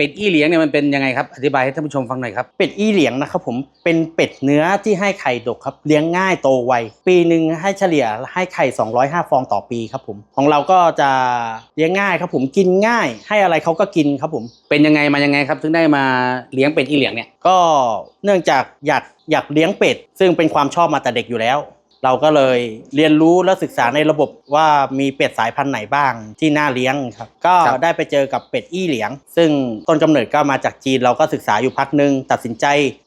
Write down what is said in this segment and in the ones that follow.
เป็ดอี้เหลียงเนี่ยมันเป็นยังไงครับอธิบายให้ท่านผู้ชมฟังหน่อยครับ เป็ดอี้เหลียงนะครับผมเป็นเป็ดเนื้อที่ให้ไข่ดกครับเลี้ยงง่ายโตไวปีหนึ่งให้เฉลี่ยให้ไข่ 205 ฟองต่อปีครับผมของเราก็จะเลี้ยงง่ายครับผมกินง่าย ให้อะไรเขาก็กินครับผมเป็นยังไงมายังไงครับ ถึงได้มาเลี้ยงเป็ดอี้เหลียงเนี่ยก็เนื่องจากอยากอยากเลี้ยงเป็ด ซึ่งเป็นความชอบมาแต่เด็กอยู่แล้ว เราก็เลยเรียนรู้และศึกษาในระบบว่ามีเป็ดสายพันธุ์ไหนบ้างที่น่าเลี้ยงครับ ก็ครับได้ไปเจอกับเป็ดอี้เหลียง ซึ่งต้นกำเนิดก็มาจากจีนเราก็ศึกษาอยู่พักหนึ่งตัดสินใจ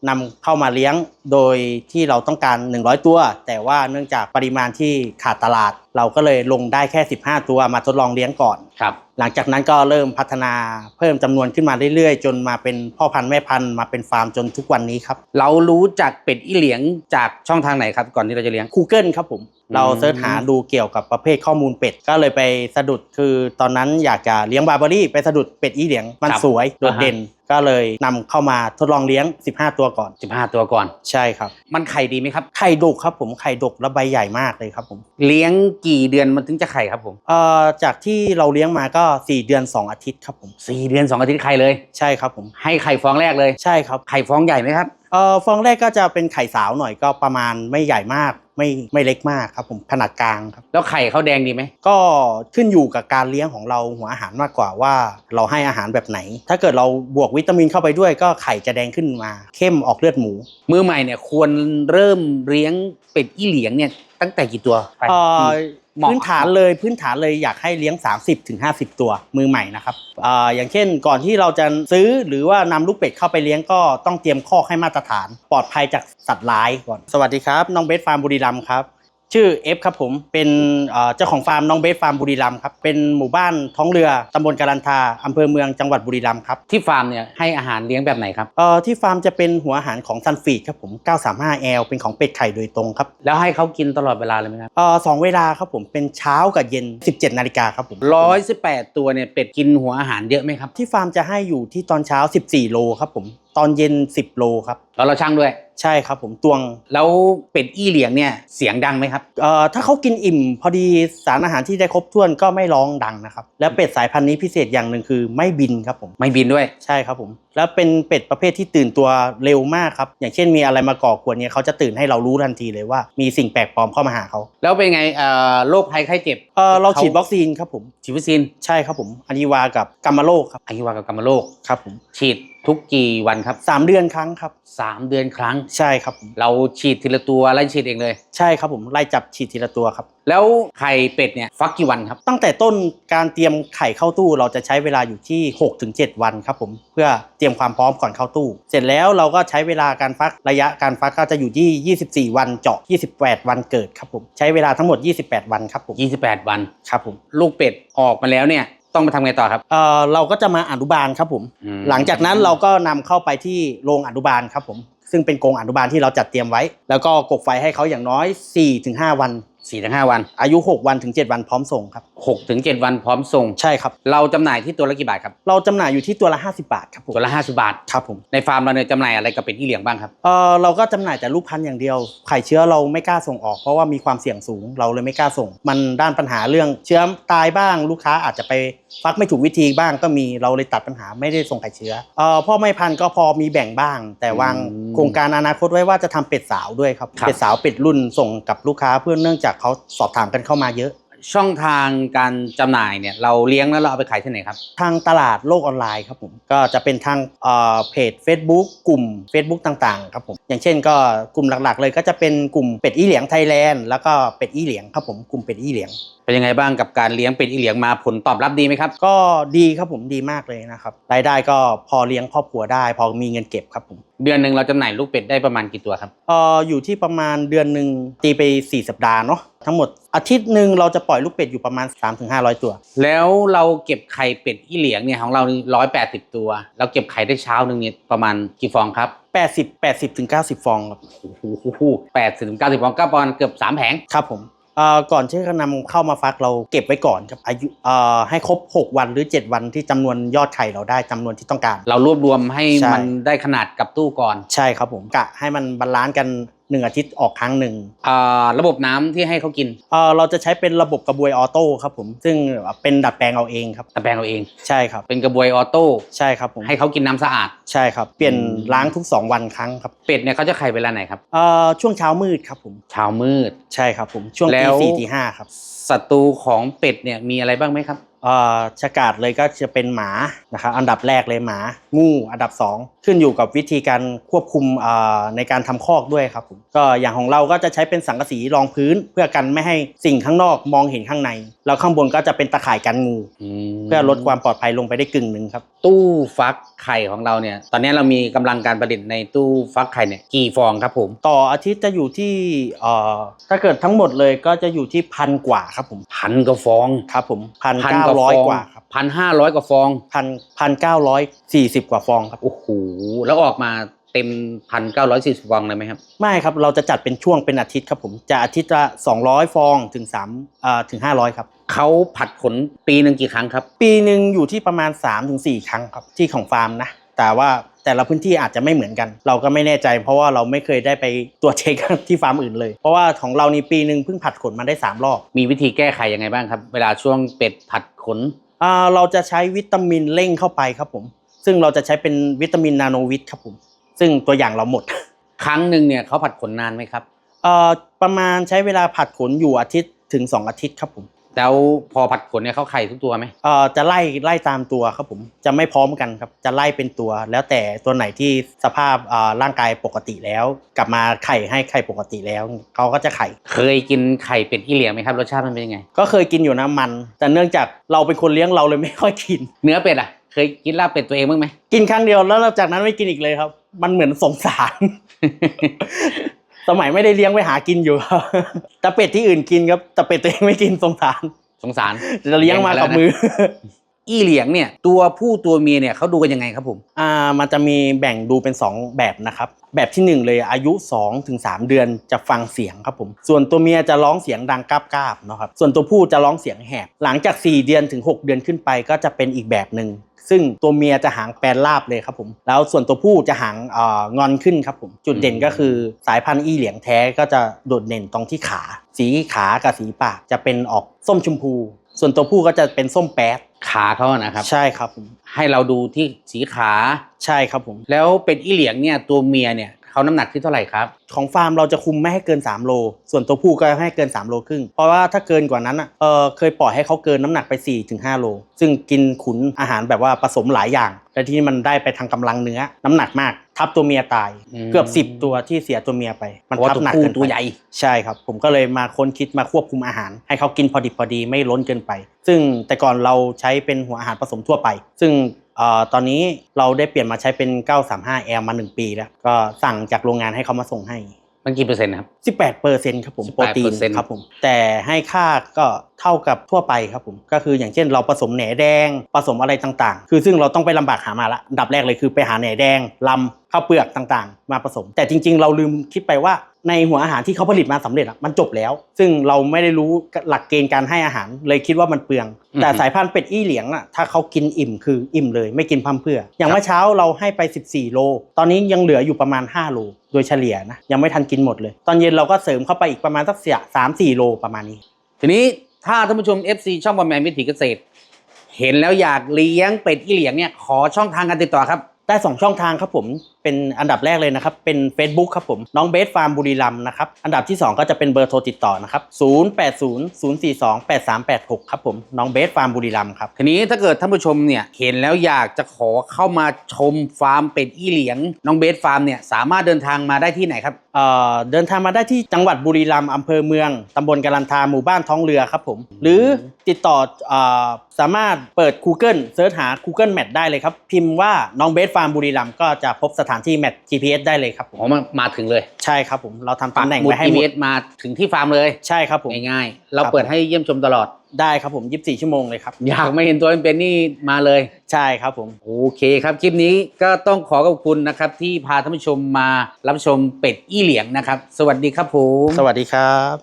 นำเข้ามาเลี้ยง โดยที่เราต้องการ 100 ตัว แต่ว่าเนื่องจากปริมาณที่ขาดตลาด เราก็เลยลงได้แค่ 15 ตัวมาทดลองเลี้ยงก่อน ครับ หลังจากนั้นก็เริ่มพัฒนาเพิ่มจำนวนขึ้นมาเรื่อยๆ จนมาเป็นพ่อพันธุ์แม่พันธุ์มาเป็นฟาร์มจนทุกวันนี้ครับ เรารู้จักเป็ดอี้เหลียงจากช่องทางไหนครับ ก่อนที่เราจะเลี้ยง Google ครับผมอืม เราเสิร์ชหาดูเกี่ยวกับประเภทข้อมูลเป็ด ก็เลยไปสะดุดคือตอนนั้นอยากจะเลี้ยงบาร์เบอรี่ไปสะดุดเป็ดอีเหลียงมันครับสวยโดดเด่นก็เลยนำเข้ามาทดลองเลี้ยง 15 ตัวก่อน 15 ตัวก่อนใช่ครับ มันไข่ดีไหมครับไข่ดกครับผมไข่ดกและใบใหญ่มากเลยครับผมเลี้ยงกี่เดือนมันถึงจะไข่ครับผมเอ่อจากที่เราเลี้ยงมาก็ 4 เดือน 2 อาทิตย์ครับผมสี่เดือนสองอาทิตย์ไข่เลยใช่ครับผมให้ไข่ฟองแรกเลยใช่ครับไข่ฟองใหญ่ไหมครับเอ่อฟองแรกก็จะเป็นไข่สาวหน่อยก็ประมาณไม่ใหญ่มาก ไม่ไม่เล็กมากครับผมขนาดกลางครับแล้วไข่เขาแดงดีไหมก็ขึ้นอยู่กับการเลี้ยงของเราหัวอาหารมากกว่าว่าเราให้อาหารแบบไหน ถ้าเกิดเราบวกวิตามินเข้าไปด้วย ก็ไข่จะแดงขึ้นมา เข้มออกเลือดหมู มือใหม่เนี่ยควรเริ่มเลี้ยงเป็ดอี้เหลียงเนี่ยตั้งแต่กี่ตัวไป เอ่อเหมาะ พื้นฐานเลยพื้นฐานเลยอยากให้เลี้ยง 30-50ถึงตัวมือใหม่นะครับออย่างเช่นก่อนที่เราจะซื้อหรือว่านำลูกเป็ดเข้าไปเลี้ยงก็ต้องเตรียมข้อให้มาตรฐาน ปลอดภัยจากสัตว์ร้ายก่อน สวัสดีครับ น้องเบสฟาร์มบุรีรัมย์ครับ ชื่อเอฟครับผมเป็นเอ่อเจ้าของฟาร์มน้องเบสฟาร์มบุรีรัมย์ครับเป็นหมู่บ้านท้องเรือตำบลการันทาอำเภอเมืองจังหวัดบุรีรัมย์ครับที่ฟาร์มเนี่ยให้อาหารเลี้ยงแบบไหนครับเอ่อที่ฟาร์มจะเป็นหัวอาหารของซันฟีดครับผม 935L เป็นของเป็ดไข่โดยตรงครับแล้วให้เขากินตลอดเวลาเลยไหมครับเอ่อสองเวลาครับผมเป็นเช้ากับเย็น 17 นาฬิกาครับผมร้อยสิบแปดตัวเนี่ยเป็ดกินหัวอาหารเยอะไหมครับที่ฟาร์มจะให้อยู่ที่ตอนเช้า 14 โลครับผมตอนเย็น 10 โลครับแล้วเราช่างด้วย ใช่ครับผมตวงแล้วเป็ดอี้เหลียงเนี่ยเสียงดังไหมครับ เอ่อถ้าเขากินอิ่มพอดีสารอาหารที่ได้ครบถ้วนก็ไม่ร้องดังนะครับ และเป็ดสายพันธุ์นี้พิเศษอย่างหนึ่งคือไม่บินครับผม ไม่บินด้วย ใช่ครับผม แล้วเป็นเป็ดประเภทที่ตื่นตัวเร็วมากครับ อย่างเช่นมีอะไรมาก่อกวนเนี่ยเขาจะตื่นให้เรารู้ทันทีเลยว่ามีสิ่งแปลกปลอมเข้ามาหาเขาแล้วเป็นไงเอ่อโรคภัยไข้เจ็บเออเราฉีดวัคซีนครับผม ฉีดวัคซีนใช่ครับผมอนิวากับกัมมาโรคครับ อหิวากับกัมมะโรคครับผม ฉีด ทุกกี่วันครับสามเดือนครั้งครับสามเดือนครั้ง ใช่ครับผมเราฉีดทีละตัวไล่ฉีดเองเลย ใช่ครับผมไล่จับฉีดทีละตัวครับ แล้วไข่เป็ดเนี่ยฟักกี่วันครับ ตั้งแต่ต้นการเตรียมไข่เข้าตู้เราจะใช้เวลาอยู่ที่ 6-7 วันครับผมเพื่อเตรียมความพร้อมก่อนเข้าตู้ เสร็จแล้วเราก็ใช้เวลาการฟักระยะการฟักก็จะอยู่ที่ 24 วันเจาะ 28 วันเกิดครับผมใช้เวลาทั้งหมด 28 วันครับผม28 วันครับผมลูกเป็ดออกมาแล้วเนี่ย ต้องมาทำไงต่อครับ เอ่อเราก็จะมาอนุบาลครับผม อืม หลังจากนั้นเราก็นำเข้าไปที่โรงอนุบาลครับผม ซึ่งเป็นกรงอนุบาลที่เราจัดเตรียมไว้ แล้วก็กกไฟให้เขาอย่างน้อย 4-5 วัน สี่ถึงห้าวัน อายุ 6 วันถึง 7 วันพร้อมส่งครับหกถึงเจ็ดวันพร้อมส่ง ใช่ครับ เราจำหน่ายที่ตัวละกี่บาทครับ เราจำหน่ายอยู่ที่ตัวละ 50 บาทครับผมตัวละห้าสิบาท ครับผมในฟาร์มเราเนี่ยจำหน่ายอะไรกับเป็ดที่เหลียงบ้างครับ เออเราก็จำหน่ายแต่ลูกพันธุ์อย่างเดียว ไข่เชื้อเราไม่กล้าส่งออกเพราะว่ามีความเสี่ยงสูงเราเลยไม่กล้าส่ง มันด้านปัญหาเรื่องเชื้อตายบ้าง ลูกค้าอาจจะไปฟักไม่ถูกวิธีบ้างก็มีเราเลยตัดปัญหาไม่ได้ส่งไข่เชื้อเออพ่อไม่พันธุ์ก็พอมีแบ่งบ้าง แต่วางอืม โครงการอนาคตไว้ว่าจะทำเป็ดสาวด้วยครับครับเป็ดสาวเป็ดรุ่นส่งกับลูกค้าเพื่อเนื่องจากเขาสอบถามกันเข้ามาเยอะ ช่องทางการจำหน่ายเนี่ยเราเลี้ยงแล้วเราเอาไปขายที่ไหนครับ ทางตลาดโลกออนไลน์ครับผมก็จะเป็นทางเอ่อเพจ Facebook กลุ่ม Facebook ต่างๆครับผมอย่างเช่นก็กลุ่มหลักๆ เลยก็จะเป็นกลุ่มเป็ดอี้เหลียงไทยแลนด์แล้วก็เป็ดอี้เหลียงครับผมกลุ่มเป็ดอี้เหลียงเป็นยังไงบ้างกับการเลี้ยงเป็ดอีเหลียงมาผลตอบรับดีไหมครับ ก็ดีครับผมดีมากเลยนะครับรายได้ก็พอเลี้ยงครอบครัวได้ พอมีเงินเก็บครับผมเดือนหนึ่งเราจำหน่ายลูกเป็ดได้ประมาณกี่ตัวครับเอ่ออยู่ที่ประมาณเดือนหนึ่งตีไป 4 สัปดาห์เนาะทั้งหมดอาทิตย์หนึ่งเราจะปล่อยลูกเป็ดอยู่ประมาณ 3-500 ตัว แล้วเราเก็บไข่เป็ดอีเหลียงเนี่ยของเราร้อยแปดสิบตัว เราเก็บไข่ได้เช้าหนึ่งเนี่ยประมาณกี่ฟองครับ80 80ถึง90 ฟองครับโอ้โหแปดสิบถึงเก้าสิบฟองก็ประมาณเกือบสามแผงครับผมเอ่อ ก่อนที่จะนำเข้ามาฟักเราเก็บไว้ก่อนครับอายุเอ่อให้ครบ 6 วันหรือ 7 วันที่จำนวนยอดไข่เราได้จำนวนที่ต้องการ เรารวบรวมให้ใช่มันได้ขนาดกับตู้ก่อน ใช่ครับผมกะให้มันบาลานซ์กัน 1อาทิตย์ออกครั้งหนึ่งอ่าระบบน้ำที่ให้เขากินเอ่อเราจะใช้เป็นระบบกระบวยออโต้ครับผมซึ่งเป็นดัดแปลงเอาเองครับ ตะแปลงเอาเอง ใช่ครับ เป็นกระบวยออโต้ใช่ครับผมให้เขากินน้ำสะอาด ใช่ครับ เปลี่ยนอืมล้างทุก 2 วันครั้งครับเป็ดเนี่ยเขาจะไข่เวลาไหนครับเอ่อช่วงเช้ามืดครับผม เช้ามืด ใช่ครับผมช่วงแล้ตีว สี่ตีห้าครับ ศัตรูของเป็ดเนี่ยมีอะไรบ้างไหมครับเอ่อ ชากาดเลยก็จะเป็นหมานะครับอันดับแรกเลยหมางูอันดับสองขึ้นอยู่กับวิธีการควบคุมเอ่อในการทำคอกด้วยครับผมก็อย่างของเราก็จะใช้เป็นสังกะสีรองพื้น เพื่อกันไม่ให้สิ่งข้างนอกมองเห็นข้างในแล้วข้างบนก็จะเป็นตะข่ายกันงูเพื่อลดความปลอดภัยลงไปได้กึ่งหนึ่งครับ ตู้ฟักไข่ของเราเนี่ยตอนนี้เรามีกำลังการผลิตในตู้ฟักไข่เนี่ยกี่ฟองครับผม ต่ออาทิตย์จะอยู่ที่เอ่อถ้าเกิดทั้งหมดเลยก็จะอยู่ที่พันกว่าครับผมพันกว่าฟองครับผมพันพัเก้าร้อยกว่าครับพันห้าร้อยกว่าฟองพันพันเก้าร้อยสี่สิบกว่าฟองครับโอ้โหแล้วออกมาเต็มพันเก้าร้อยสี่สิบฟองเลยไหมครับ ไม่ครับเราจะจัดเป็นช่วงเป็นอาทิตย์ครับผมจะอาทิตย์ละ200ฟองถึง3อ่าถึง500ครับเขาผัดขนปีหนึ่งกี่ครั้งครับ ปีหนึ่งอยู่ที่ประมาณ3-4ถึง4ครั้งครับที่ของฟาร์มนะ แต่ว่าแต่ละพื้นที่อาจจะไม่เหมือนกัน เราก็ไม่แน่ใจ เพราะว่าเราไม่เคยได้ไปตรวจเช็คที่ฟาร์มอื่นเลย เพราะว่าของเรานี่ปีหนึ่งเพิ่งผัดขนมาได้ 3 รอบ มีวิธีแก้ไขยังไงบ้างครับ เวลาช่วงเป็ดผัดขนอ่าเราจะใช้วิตามินเร่งเข้าไปครับผม ซึ่งเราจะใช้เป็นวิตามินนาโนวิตครับผม ซึ่งตัวอย่างเราหมด ครั้งหนึ่งเนี่ยเขาผัดขนนานไหมครับเอ่อประมาณใช้เวลาผัดขนอยู่อาทิตย์ถึง 2 อาทิตย์ครับผม แล้วพอผัดขนเนี่ยเขาไข่ทุกตัวไหมเอ่อจะไล่ไล่ตามตัวครับผมจะไม่พร้อมกันครับจะไล่เป็นตัว แล้วแต่ตัวไหนที่สภาพอ่าร่างกายปกติแล้ว กลับมาไข่ให้ไข่ปกติแล้วเขาก็จะไข่ เคยกินไข่เป็ดที่เหลียงไหมครับรสชาติมันเป็นยังไง ก็เคยกินอยู่นะมัน แต่เนื่องจากเราเป็นคนเลี้ยงเราเลยไม่ค่อยกิน เนื้อเป็ดอะ เคยกินลาบเป็ดตัวเองบ้างไหม กินครั้งเดียวแล้วหลังจากนั้นไม่กินอีกเลยครับ มันเหมือนสงสาร สมัยไม่ได้เลี้ยงไปหากินอยู่ครับแต่เป็ดที่อื่นกินครับแต่เป็ดตัวเองไม่กินสงสาร สงสาร จะเลี้ยงมากับมือ อี้เหลียงเนี่ยตัวผู้ตัวเมียเนี่ยเขาดูกันยังไงครับผม อ่ามันจะมีแบ่งดูเป็น 2 แบบนะครับ แบบที่ 1 เลยอายุ2ถึง3เดือนจะฟังเสียงครับผม ส่วนตัวเมียจะร้องเสียงดังกราบๆเนาะครับส่วนตัวผู้จะร้องเสียงแหบ หลังจาก 4 เดือนถึง 6 เดือนขึ้นไปก็จะเป็นอีกแบบหนึ่งซึ่งตัวเมียจะหางแปลนราบเลยครับผม แล้วส่วนตัวผู้จะหางเอ่องอนขึ้นครับผม จุดเด่นก็คือสายพันธุ์อีเหลียงแท้ก็จะโดดเด่นตรงที่ขา สีขากับสีปากจะเป็นออกส้มชมพู ส่วนตัวผู้ก็จะเป็นส้มแป๊ด ขาเขาอะนะครับ ใช่ครับผมให้เราดูที่สีขา ใช่ครับผม แล้วเป็ดอี้เหลียงเนี่ยตัวเมียเนี่ย เขาน้ำหนักที่เท่าไหร่ครับ ของฟาร์มเราจะคุมไม่ให้เกิน 3 โล ส่วนตัวผู้ก็ให้เกิน 3 โลครึ่ง เพราะว่าถ้าเกินกว่านั้นอะเออเคยปล่อยให้เขาเกินน้ำหนักไป 4-5 โล ซึ่งกินขุนอาหารแบบว่าผสมหลายอย่าง และที่มันได้ไปทางกำลังเนื้อน้ำหนักมากทับตัวเมียตายอืมเกือบ 10 ตัวที่เสียตัวเมียไป มันเพราะว่าทับหนักตัวผู้เกินไปตัวใหญ่ใช่ครับ ผมก็เลยมาค้นคิดมาควบคุมอาหาร ให้เขากินพอดิบพอดีไม่ล้นเกินไป ซึ่งแต่ก่อนเราใช้เป็นหัวอาหารผสมทั่วไป ซึ่งเอ่อ ตอนนี้เราได้เปลี่ยนมาใช้เป็น 935L มา 1 ปีแล้ว ก็สั่งจากโรงงานให้เขามาส่งให้ มันกี่เปอร์เซ็นต์นะครับ 18เปอร์เซ็นต์ครับผม18%โปรตีนครับผมแต่ให้ค่าก็เท่ากับทั่วไปครับผมก็คืออย่างเช่นเราผสมแหนแดงผสมอะไรต่างๆ คือซึ่งเราต้องไปลำบากหามาละอันดับแรกเลยคือไปหาแหนแดงลำข้าวเปลือกต่างๆ มาผสม แต่จริง ๆ เราลืมคิดไปว่า ในหัวอาหารที่เขาผลิตมาสำเร็จอะมันจบแล้ว ซึ่งเราไม่ได้รู้หลักเกณฑ์การให้อาหารเลยคิดว่ามันเปลืองอือฮึแต่สายพันธุ์เป็ดอี้เหลียงอะถ้าเขากินอิ่มคืออิ่มเลย ไม่กินพร่ำเพรื่อ อย่างเมื่อเช้าเราให้ไป 14 โล ตอนนี้ยังเหลืออยู่ประมาณ 5 โล โดยเฉลี่ยนะยังไม่ทันกินหมดเลย ตอนเย็นเราก็เสริมเข้าไปอีกประมาณสักเสียสามสี่โลประมาณนี้ ทีนี้ถ้าท่านผู้ชม FC ช่องบอมแมนวิถีเกษตร เห็นแล้วอยากเลี้ยงเป็ดอี้เหลียงเนี่ยขอช่องทางการติดต่อครับ ได้สองช่องทางครับผมเป็นอันดับแรกเลยนะครับเป็น Facebook ครับผมน้องเบสฟาร์มบุรีรัมย์นะครับอันดับที่ 2 ก็จะเป็นเบอร์โทรติดต่อนะครับ0800428386 ครับผมน้องเบสฟาร์มบุรีรัมย์ครับทีนี้ถ้าเกิดท่านผู้ชมเนี่ยเห็นแล้วอยากจะขอเข้ามาชมฟาร์มเป็ดอี้เหลียง น้องเบสฟาร์มเนี่ยสามารถเดินทางมาได้ที่ไหนครับเอ่อเดินทางมาได้ที่จังหวัดบุรีรัมย์อำเภอเมืองตำบลกาลันทาหมู่บ้านท้องเรือครับผมหรือติดต่อเออสามารถเปิด Google เซิร์ชหา Google Map ได้เลยครับ พิมพ์ว่าน้องเบสฟาร์มบุรีรัมย์ก็จะพบสถานที่แมป GPS ได้เลยครับผมผมมามาถึงเลยใช่ครับผมเราทำปักตำแหน่งหมุดไว้ให้หมด GPS มาถึงที่ฟาร์มเลย ใช่ครับผม ง่ายๆ เราครับเปิดให้เยี่ยมชมตลอด ได้ครับผม 24 ชั่วโมงเลยครับ อยากไม่เห็นตัวเป็นๆนี่มาเลย ใช่ครับผม โอเคครับคลิปนี้ก็ต้องขอขอบคุณนะครับ ที่พาท่านผู้ชมมารับชมเป็ดอี้เหลียงนะครับ สวัสดีครับผม สวัสดีครับ